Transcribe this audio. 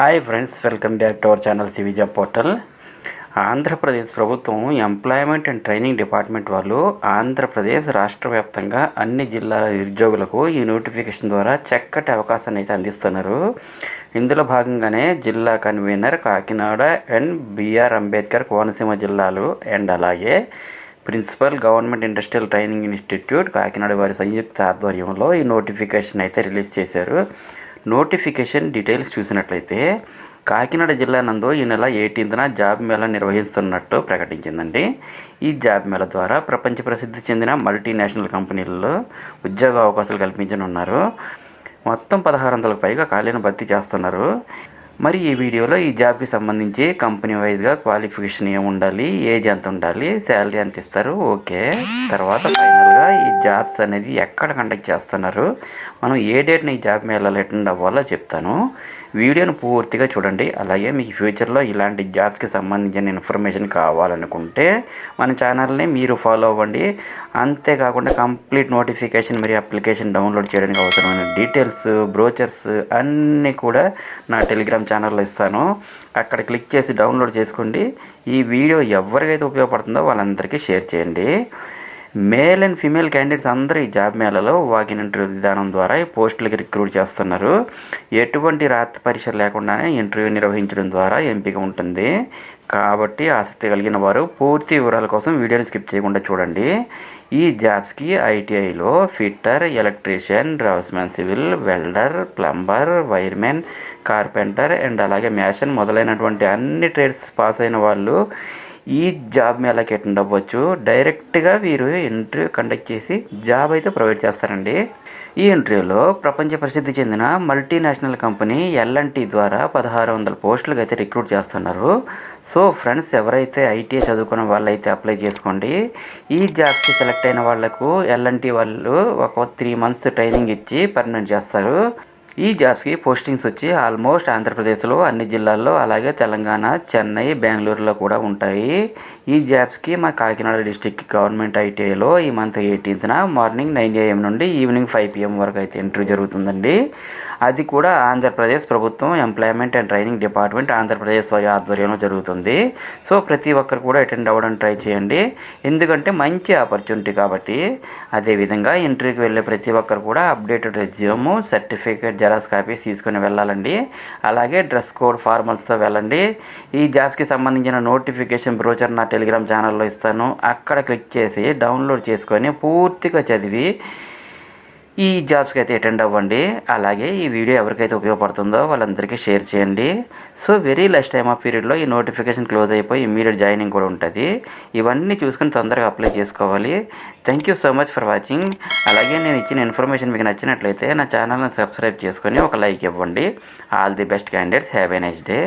Hi friends welcome back to our channel సివిజా portal Andhra Pradesh ప్రభుత్వం employment and training department వాళ్ళు ఆంధ్రప్రదేశ్ రాష్ట్ర వ్యాప్తంగా అన్ని జిల్లాల నిరుద్యోగులకు ఈ నోటిఫికేషన్ ద్వారా చక్కటి అవకాశాన్ని అయితే అందిస్తున్నారు. ఇందులో భాగంగానే జిల్లా convener Kakinada and BR Ambedkar Konaseema జిల్లాలు అండ్ అలాగే principal government industrial training institute Kakinada వారి సంయుక్త ఆధ్వర్యంలో ఈ నోటిఫికేషన్ అయితే రిలీజ్ చేశారు. నోటిఫికేషన్ డీటెయిల్స్ చూసినట్లయితే కాకినాడ జిల్లా నందు ఈ నెల ఎయిటీన్త్న జాబ్ మేళా నిర్వహిస్తున్నట్టు ప్రకటించిందండి. ఈ జాబ్ మేళా ద్వారా ప్రపంచ ప్రసిద్ధి చెందిన మల్టీనేషనల్ కంపెనీలలో ఉద్యోగ అవకాశాలు కల్పించనున్నారు. మొత్తం పదహారు వందలకు పైగా ఖాళీలను భర్తీ చేస్తున్నారు. మరి ఈ వీడియోలో ఈ జాబ్కి సంబంధించి కంపెనీ వైజ్గా క్వాలిఫికేషన్ ఏమి ఉండాలి ఏజ్ ఎంత ఉండాలి శాలరీ ఎంత ఇస్తారు? ఓకే. తర్వాత ఫైనల్గా ఈ జాబ్స్ అనేది ఎక్కడ కండక్ట్ చేస్తున్నారు? మనం ఏ డేట్ని ఈ జాబ్ మేళాలో అటెండ్ అవ్వాలో చెప్తాను. వీడియోను పూర్తిగా చూడండి. అలాగే మీకు ఫ్యూచర్లో ఇలాంటి జాబ్స్కి సంబంధించిన ఇన్ఫర్మేషన్ కావాలనుకుంటే మన ఛానల్ని మీరు ఫాలో అవ్వండి. అంతేకాకుండా కంప్లీట్ నోటిఫికేషన్ మరియు అప్లికేషన్ డౌన్లోడ్ చేయడానికి అవసరమైన డీటెయిల్స్ బ్రోచర్స్ అన్నీ కూడా నా టెలిగ్రామ్ ఛానల్లో ఇస్తాను. అక్కడ క్లిక్ చేసి డౌన్లోడ్ చేసుకోండి. ఈ వీడియో ఎవరికైతే ఉపయోగపడుతుందో వాళ్ళందరికీ షేర్ చేయండి. మేల్ అండ్ ఫీమేల్ క్యాండిడేట్స్ అందరూ ఈ జాబ్ మేళలో వాకిన్ ఇంటర్వ్యూ విధానం ద్వారా ఈ పోస్టులకి రిక్రూట్ చేస్తున్నారు. ఎటువంటి రాత పరీక్ష లేకుండానే ఇంటర్వ్యూ నిర్వహించడం ద్వారా ఎంపిక ఉంటుంది. కాబట్టి ఆసక్తి కలిగిన వారు పూర్తి వివరాల కోసం వీడియోని స్కిప్ చేయకుండా చూడండి. ఈ జాబ్స్కి ఐటీఐలో fitter electrician draughtsmen civil welder plumber wiremen carpenter and అలాగే మ్యాషన్ మొదలైనటువంటి అన్ని ట్రేడ్స్ పాస్ అయిన వాళ్ళు ఈ జాబ్ మేళకి అటెండ్ అవ్వచ్చు. డైరెక్ట్గా వీరు ఇంటర్వ్యూ కండక్ట్ చేసి జాబ్ అయితే ప్రొవైడ్ చేస్తారండి. ఈ ఇంటర్వ్యూలో ప్రపంచ ప్రసిద్ధి చెందిన మల్టీనేషనల్ కంపెనీ ఎల్ఎన్టీ ద్వారా పదహారు వందల పోస్టులకు అయితే రిక్రూట్ చేస్తున్నారు. సో ఫ్రెండ్స్ ఎవరైతే ఐటీఐ చదువుకున్న వాళ్ళైతే అప్లై చేసుకోండి. ఈ జాబ్స్కి సెలెక్ట్ అయిన వాళ్ళకు ఎల్ఎన్టీ వాళ్ళు ఒక త్రీ మంత్స్ ట్రైనింగ్ ఇచ్చి పర్మనెంట్ చేస్తారు. ఈ జాబ్స్కి పోస్టింగ్స్ వచ్చి ఆల్మోస్ట్ ఆంధ్రప్రదేశ్లో అన్ని జిల్లాల్లో అలాగే తెలంగాణ చెన్నై బెంగళూరులో కూడా ఉంటాయి. ఈ జాబ్స్కి మా కాకినాడ డిస్టిక్ గవర్నమెంట్ ఐటీఐలో ఈ మంత్ ఎయిటీన్త్న మార్నింగ్ నైన్ ఏఎం నుండి ఈవినింగ్ ఫైవ్ పిఎం వరకు అయితే ఇంటర్వ్యూ జరుగుతుందండి. అది కూడా ఆంధ్రప్రదేశ్ ప్రభుత్వం employment and training department Andhra Pradesh వారి ఆధ్వర్యంలో జరుగుతుంది. సో ప్రతి ఒక్కరు కూడా అటెండ్ అవ్వడానికి ట్రై చేయండి. ఎందుకంటే మంచి ఆపర్చునిటీ కాబట్టి అదేవిధంగా ఇంటర్వ్యూకి వెళ్ళే ప్రతి ఒక్కరు కూడా updated resume certificate xerox copies తీసుకొని వెళ్ళాలండి. అలాగే డ్రెస్ కోడ్ ఫార్మల్స్తో వెళ్ళండి. ఈ జాబ్స్కి సంబంధించిన నోటిఫికేషన్ బ్రోచర్ నా టెలిగ్రామ్ ఛానల్లో ఇస్తాను. అక్కడ క్లిక్ చేసి డౌన్లోడ్ చేసుకొని పూర్తిగా చదివి ఈ జాబ్స్కి అయితే అటెండ్ అవ్వండి. అలాగే ఈ వీడియో ఎవరికైతే ఉపయోగపడుతుందో వాళ్ళందరికీ షేర్ చేయండి. So very less time of పీరియడ్లో ఈ నోటిఫికేషన్ క్లోజ్ అయిపోయి ఇమీడియట్ జాయినింగ్ కూడా ఉంటుంది. ఇవన్నీ చూసుకొని తొందరగా అప్లై చేసుకోవాలి. Thank you so much for watching అలాగే నేను ఇచ్చిన ఇన్ఫర్మేషన్ మీకు నచ్చినట్లయితే నా ఛానల్ని సబ్స్క్రైబ్ చేసుకొని ఒక లైక్ ఇవ్వండి. All the best candidates have a nice day